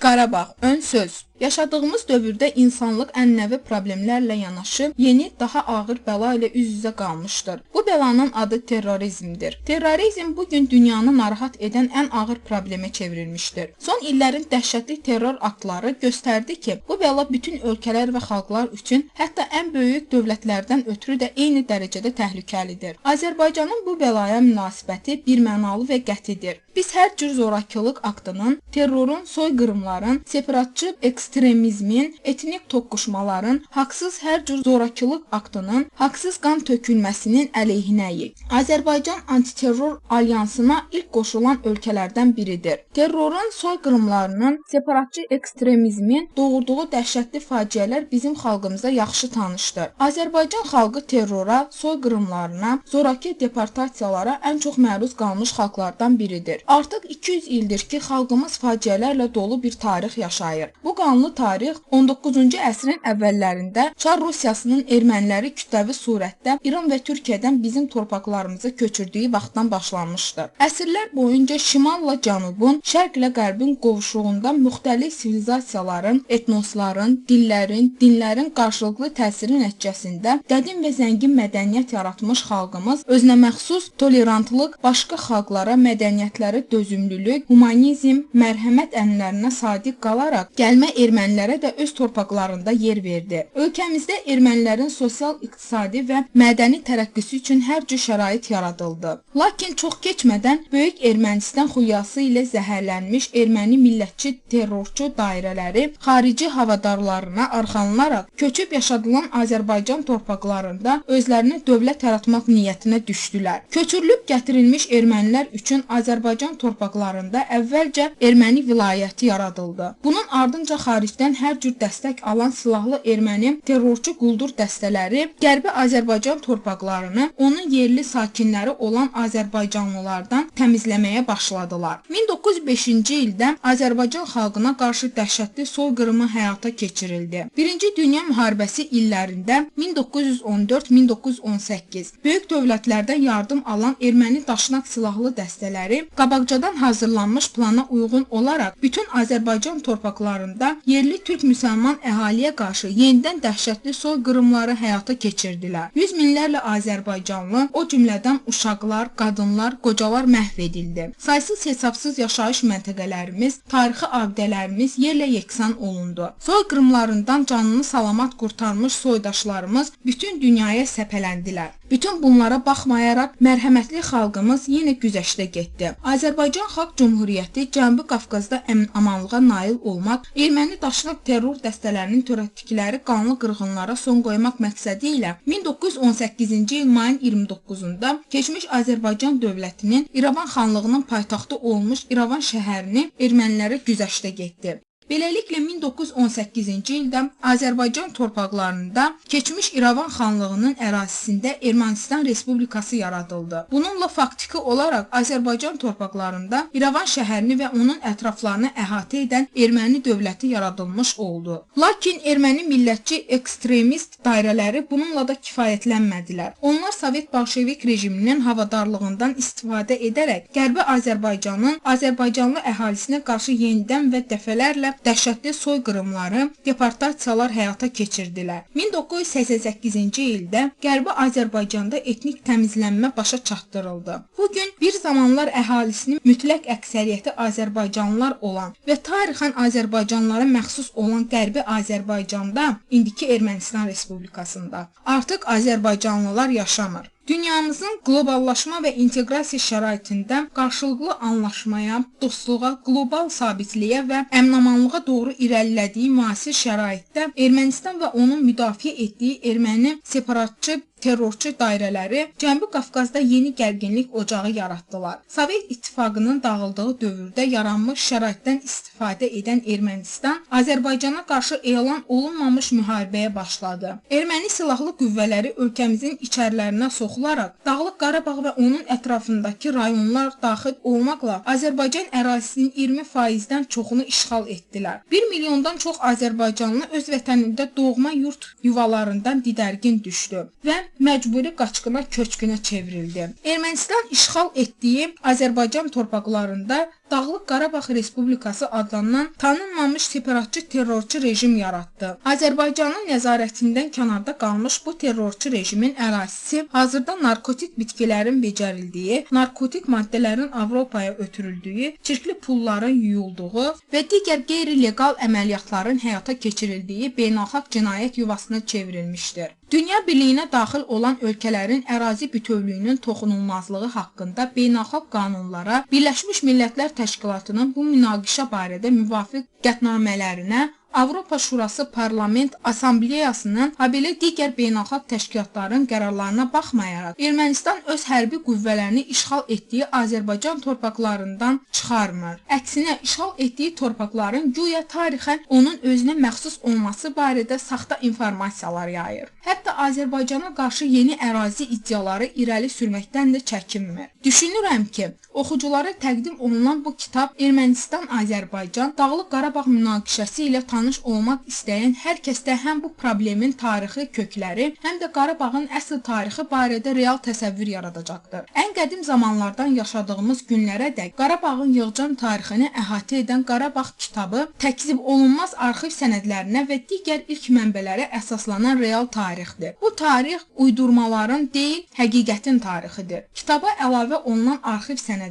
Qarabağ, ön söz. Yaşadığımız dövrdə insanlıq ənənəvi problemlərlə yanaşı yeni, daha ağır bəla ilə üz-üzə qalmışdır. Bu bəlanın adı terrorizmdir. Terrorizm bu gün dünyanı narahat edən ən ağır problemə çevrilmişdir. Son illərin dəhşətli terror aktları göstərdi ki, bu bəla bütün ölkələr və xalqlar üçün, hətta ən böyük dövlətlərdən ötürü də eyni dərəcədə təhlükəlidir. Azərbaycanın bu bəlaya münasibəti birmənalı və qətidir. Biz hər cür zorakılıq aktının, terrorun, soyqırımların, separatçı ekstremizmin, etnik toqquşmaların, haqsız hər cür zorakılıq aktının, haqsız qan tökülməsinin əleyhinəyik. Azərbaycan antiterror alyansına ilk qoşulan ölkələrdən biridir. Terrorun, soyqırımlarının, separatçı ekstremizmin doğurduğu dəhşətli faciələr bizim xalqımıza yaxşı tanışdır. Azərbaycan xalqı terrora, soyqırımlarına, zoraki deportasiyalara ən çox məruz qalmış xalqlardan biridir. Artıq 200 ildir ki, xalqımız faciələrlə dolu bir tarix yaşayır. Bu qanlı tarix 19-cu əsrin əvvəllərində Çar Rusiyasının erməniləri kütləvi surətdə İran və Türkiyədən bizim torpaqlarımızı köçürdüyü vaxtdan başlanmışdır. Əsrlər boyunca şimalla cənubun, şərqlə qərbin qovuşuğunda müxtəlif sivilizasiyaların, etnosların, dillərin, dinlərin qarşılıqlı təsiri nəticəsində qədim və zəngin mədəniyyət yaratmış xalqımız özünə məxsus tolerantlıq, başqa xalqlara, mədəniyyətlərə dözümlülük, humanizm, mərhəmət ənənələrinə sadiq qalaraq gəlmə ermənilərə də öz torpaqlarında yer verdi. Ölkəmizdə ermənilərin sosial-iqtisadi və mədəni tərəqqisi üçün hər cür şərait yaradıldı. Lakin çox keçmədən Böyük Ermənistan xülyası ilə zəhərlənmiş erməni millətçi terrorçu dairələri xarici havadarlarına arxanlanaraq köçüb yaşadılan Azərbaycan torpaqlarında özlərini dövlət yaratmaq niyyətinə düşdülər. Köçürülüb gətirilmiş ermənilər üçün Azərbaycan torpaqlarında əvvəlcə erməni vilayəti yaradıldı. Bunun ardınca xaricdən hər cür dəstək alan silahlı erməni terrorçu quldur dəstələri Qərbi Azərbaycan torpaqlarını onun yerli sakinləri olan azərbaycanlılardan təmizləməyə başladılar. 1905-ci ildə Azərbaycan xalqına qarşı dəhşətli soyqırımı həyata keçirildi. 1-ci Dünya müharibəsi illərində 1914-1918 böyük dövlətlərdən yardım alan erməni daşnaq silahlı dəstələri qabaq qabaqcadan hazırlanmış plana uyğun olaraq bütün Azərbaycan torpaqlarında yerli türk müsəlman əhaliyə qarşı yenidən dəhşətli soyqırımları həyata keçirdilər. Yüz minlərlə Azərbaycanlı, o cümlədən uşaqlar, qadınlar, qocalar məhv edildi. Saysız hesabsız yaşayış məntəqələrimiz, tarixi abidələrimiz yerlə yeksan olundu. Soyqırımlarından canını salamat qurtarmış soydaşlarımız bütün dünyaya səpələndilər. Bütün bunlara baxmayaraq mərhəmətli xalqımız yenə güzəştə getdi. Azərbaycan Xalq Cümhuriyyəti Cənubi Qafqazda əmin-amanlığa nail olmaq, erməni daşnaq terror dəstələrinin törətdikləri qanlı qırğınlara son qoymaq məqsədi ilə 1918-ci il mayın 29-da keçmiş Azərbaycan dövlətinin İrəvan xanlığının paytaxtı olmuş İrəvan şəhərini ermənilərə güzəştə getdi. Beləliklə 1918-ci ildə Azərbaycan torpaqlarında keçmiş İrəvan xanlığının ərazisində Ermənistan Respublikası yaradıldı. Bununla faktiki olaraq Azərbaycan torpaqlarında İrəvan şəhərini və onun ətraflarını əhatə edən erməni dövləti yaradılmış oldu. Lakin erməni millətçi ekstremist dairələri bununla da kifayətlənmədilər. Onlar Sovet Bolşevik rejiminin havadarlığından istifadə edərək Qərbi Azərbaycanın Azərbaycanlı əhalisinə qarşı yenidən və dəfələrlə dəhşətli soyqırımları, deportasiyalar həyata keçirdilər. 1988-ci ildə Qərbi Azərbaycanda etnik təmizlənmə başa çatdırıldı. Bu gün bir zamanlar əhalisinin mütləq əksəriyyəti Azərbaycanlılar olan və tarixən Azərbaycanlılara məxsus olan Qərbi Azərbaycanda, indiki Ermənistan Respublikasında artıq Azərbaycanlılar yaşamır. Dünyamızın qloballaşma və inteqrasiya şəraitində qarşılıqlı anlaşmaya, dostluğa, qlobal sabitliyə və əminamanlığa doğru irəlilədiyi müasir şəraitdə Ermənistan və onun müdafiə etdiyi erməni separatçı terrorçu dairələri Cənubi Qafqazda yeni gərginlik ocağı yaratdılar. Sovet İttifaqının dağıldığı dövrdə yaranmış şəraitdən istifadə edən Ermənistan Azərbaycana qarşı elan olunmamış müharibəyə başladı. Erməni silahlı qüvvələri ölkəmizin içərilərinə soxularaq Dağlıq Qarabağ və onun ətrafındakı rayonlar daxil olmaqla Azərbaycan ərazisinin 20%-dən çoxunu işğal etdilər. 1 milyondan çox azərbaycanlı öz vətənində doğma yurt yuvalarından didərgin düşdü və məcburi qaçqına köçkünə çevrildi. Ermənistan işğal etdiyi Azərbaycan torpaqlarında Dağlıq Qarabağ Respublikası adlanan tanınmamış separatçı terrorçu rejim yaratdı. Azərbaycanın nəzarətindən kənarda qalmış bu terrorçu rejimin ərazisi hazırda narkotik bitkilərin becərildiyi, narkotik maddələrin Avropaya ötürüldüyü, çirkli pulların yuyulduğu və digər qeyri-legal əməliyyatların həyata keçirildiyi beynəlxalq cinayət yuvasına çevrilmişdir. Dünya Birliyinə daxil olan ölkələrin ərazi bütövlüyünün toxunulmazlığı haqqında beynəlxalq qanunlara, Birləşmiş Millətlər Təşkilatının bu münaqişə barədə müvafiq qətnamələrinə Avropa Şurası Parlament Assambleyasının, habelə digər beynəlxalq təşkilatların qərarlarına baxmayaraq Ermənistan öz hərbi qüvvələrini işğal etdiyi Azərbaycan torpaqlarından çıxarmır. Əksinə işğal etdiyi torpaqların güya tarixən onun özünə məxsus olması barədə saxta informasiyalar yayır. Hətta Azərbaycana qarşı yeni ərazi iddiaları irəli sürməkdən də çəkinmir. Düşünürəm ki, oxuculara təqdim olunan bu kitab Ermənistan-Azərbaycan Dağlıq Qarabağ münaqişəsi ilə tanış olmaq istəyən hər kəsdə həm bu problemin tarixi kökləri, həm də Qarabağın əsl tarixi barədə real təsəvvür yaradacaqdır. Ən qədim zamanlardan yaşadığımız günlərədək Qarabağın yığcam tarixini əhatə edən Qarabağ kitabı təkzib olunmaz arxiv sənədlərinə və digər ilk mənbələrə əsaslanan real tarixdir. Bu tarix uydurmaların deyil, həqiqətin tarixidir. Kitaba əlavə olunan arxiv sənədləri,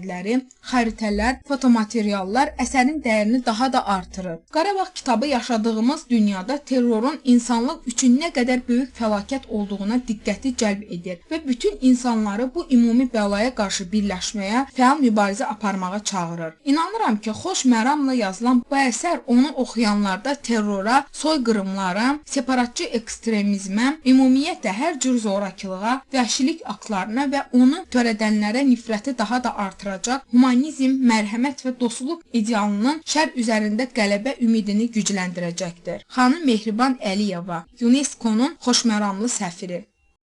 xəritələr, fotomateriallar əsərin dəyərini daha da artırır. Qarabağ kitabı yaşadığımız dünyada terrorun insanlıq üçün nə qədər böyük fəlakət olduğuna diqqəti cəlb edir və bütün insanları bu ümumi bəlaya qarşı birləşməyə, fəal mübarizə aparmağa çağırır. İnanıram ki, xoş məramla yazılan bu əsər onu oxuyanlarda terrora, soyqırımlara, separatçı ekstremizmə, ümumiyyətlə hər cür zorakılığa, vəhşilik aktlarına və onu törədənlərə nifrəti daha da artıracaq, humanizm, mərhəmət və dostluq idealının şər üzərində qələbə ümidini gücləndirəcəkdir. Xanım Mehriban Əliyeva, UNESCO-nun xoşməramlı səfiri